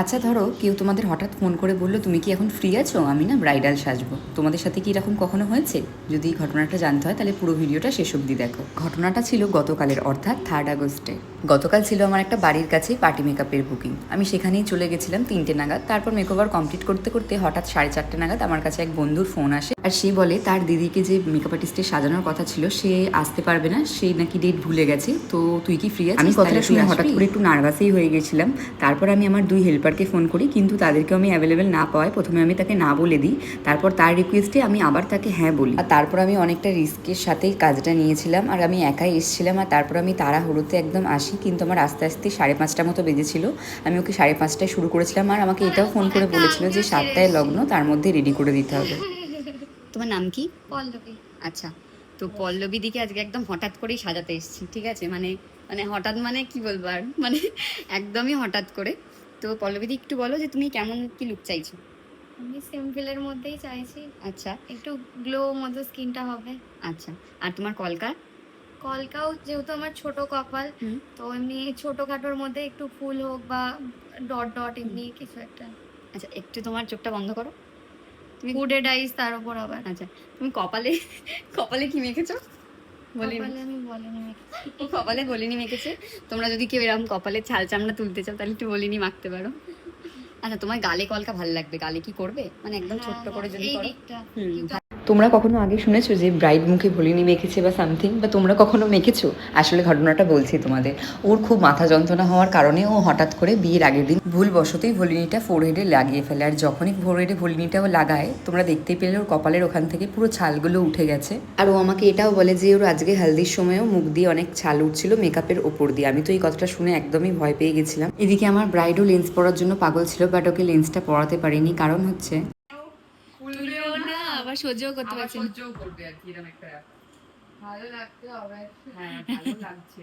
আচ্ছা ধরো কেউ তোমাদের হঠাৎ ফোন করে বলল, তুমি কি এখন ফ্রি আছো? আমি না ব্রাইডাল সাজবো। তোমাদের সাথে কি এরকম কখনো হয়েছে? যদি ঘটনাটা জানতে হয়, তাহলে পুরো ভিডিওটা শেষ অবধি দেখো। ঘটনাটা ছিল গতকালের, অর্থাৎ থার্ড আগস্টে গতকাল ছিল আমার একটা বাড়ির কাছেই পার্টি মেকআপের বুকিং। আমি সেখানেই চলে গেছিলাম তিনটে নাগাদ। তারপর মেকওভার কমপ্লিট করতে করতে হঠাৎ সাড়ে চারটে নাগাদ আমার কাছে এক বন্ধুর ফোন আসে আর সে বলে তার দিদিকে যে মেকআপ আর্টিস্টে সাজানোর কথা ছিল সে আসতে পারবে না। সে নাকি ডেট ভুলে গেছে। তো তুই কি ফ্রি আছিস? আমি কথাটা শুনে হঠাৎ করে একটু নার্ভাসই হয়ে গেছিলাম। তারপর আমি আমার দুই হেল্পারকে ফোন করি কিন্তু তাদেরকেও আমি অ্যাভেলেবেল না পাওয়ায় প্রথমে আমি তাকে না বলে দিই। তারপর তার রিকোয়েস্টে আমি আবার তাকে হ্যাঁ বলি। আর তারপর আমি অনেকটা রিস্কের সাথেই কাজটা নিয়েছিলাম। আর আমি একাই এসেছিলাম আর তারপর আমি তারা তাড়াহুড়োতে একদম আসি কিন্তু আমার আস্তে আস্তে সাড়ে পাঁচটা মতো বেজেছিল। আমি ওকে সাড়ে পাঁচটায় শুরু করেছিলাম আর আমাকে এটাও ফোন করে বলেছিল যে সাতটায় লগ্ন তার মধ্যে রেডি করে দিতে হবে। তোমার নাম কি? পল্লবী। আচ্ছা তো পল্লবী দিকে আজকে একদম হঠাৎ করেই সাজাতে এসেছি ঠিক আছে? মানে মানে হঠাৎ মানে কি বলব আর? মানে একদমই হঠাৎ করে। তো পল্লবী একটু বলো যে তুমি কেমন কি লুক চাইছো? আমি সিম্পলের মধ্যেই চাইছি। আচ্ছা। একটু গ্লো মতো স্কিনটা হবে। আচ্ছা আর তোমার কলকা কলকাও যেহেতু আমার ছোট কপাল তো এমনি ছোটখাটোর মধ্যে একটু ফুল হোক বা ডট ডট এমনি কিছু একটা। আচ্ছা একটু তোমার চোখটা বন্ধ করো। তুমি হুডেড আইস তার উপর আবার। আচ্ছা তুমি কপালে কপালে কি মেখেছো? বলিনি। কপালে বলিনি মেখেছে। তোমরা যদি কেউ এরকম কপালে ছাল চামড়া তুলতে চাও তাহলে একটু বলিনি মাখতে পারো। আচ্ছা তোমার গালে কলকা ভালো লাগবে? গালে কি করবে? মানে একদম ছোট্ট করে যদি করো। তোমরা কখনো আগে শুনেছো যে ব্রাইড মুখে ভলিনি মেখেছে বা সামথিং বা তোমরা কখনো মেখেছো? আসলে ঘটনাটা বলছি তোমাদের। ওর খুব মাথা যন্ত্রণা হওয়ার কারণে ও হঠাৎ করে বিয়ের আগের দিন ভুল বশতই ভলিনিটা ফোরহেডে লাগিয়ে ফেলে। আর যখনই ফোরহেডে ভলিনিটাও লাগায়, তোমরা দেখতেই পেলে ওর কপালের ওখান থেকে পুরো ছালগুলো উঠে গেছে। আর ও আমাকে এটাও বলে যে, ওর আজকে হালদির সময়ও মুখ দিয়ে অনেক ছাল উঠছিল মেকআপের ওপর দিয়ে। আমি তো এই কথাটা শুনে একদমই ভয় পেয়ে গেছিলাম। এদিকে আমার ব্রাইডও লেন্স পরার জন্য পাগল ছিল বাট ওকে লেন্সটা পরাতে পারিনি। কারণ হচ্ছে আবার সহ্য করতে পারছি না। করবে আর কি এরকম একটা ভালো লাগতে হবে হ্যাঁ ভালো লাগছে।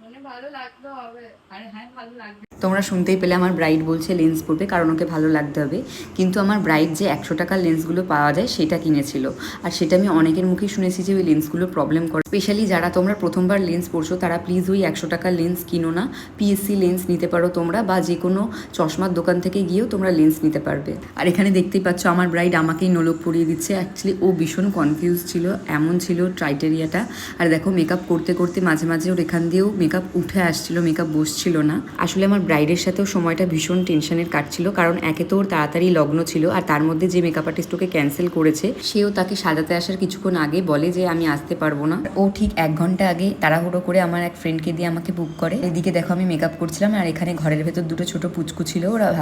মানে ভালো লাগতে হবে আরে হ্যাঁ ভালো লাগবে। তোমরা শুনতেই পেলে আমার ব্রাইড বলছে লেন্স পরবে, কারণ ওকে ভালো লাগতে হবে। কিন্তু আমার ব্রাইড যে একশো টাকার লেন্সগুলো পাওয়া যায়, সেটা কিনেছিল। আর সেটা আমি অনেকের মুখেই শুনেছি যে ওই লেন্সগুলো প্রবলেম করে। স্পেশালি যারা তোমরা প্রথমবার লেন্স পরছো, তারা প্লিজ ওই একশো টাকার লেন্স কিনো না। পিএসসি লেন্স নিতে পারো তোমরা, বা যে কোনো চশমার দোকান থেকে গিয়েও তোমরা লেন্স নিতে পারবে। আর এখানে দেখতেই পাচ্ছ, আমার ব্রাইড আমাকেই নোলক পরিয়ে দিচ্ছে। অ্যাকচুয়ালি ও ভীষণ কনফিউজ ছিল, এমন ছিল ট্রাইটেরিয়াটা আর দেখো মেকআপ করতে করতে মাঝে মাঝে ওর এখান দিয়েও মেকআপ উঠে আসছিল মেকআপ বসছিল না। আসলে আমার ব্রাইডের সাথেও সময়টা ভীষণ টেনশনের কাটছিল, কারণ একে তো ওর তাড়াতাড়ি লগ্ন ছিল আর তার মধ্যে যে মেকআপ আর্টিস্ট ওকে ক্যান্সেল করেছে, সেও তাকে সাজাতে আসার কিছুক্ষণ আগে বলে যে আমি আসতে পারব না। ও ঠিক এক ঘণ্টা আগে তাড়াহুড়ো করে আমার এক ফ্রেন্ডকে দিয়ে আমাকে বুক করে। এদিকে দেখো আমি মেকআপ করছিলাম আর এখানে ঘরের ভেতর দুটো ছোট পুচকু ছিল, ওরা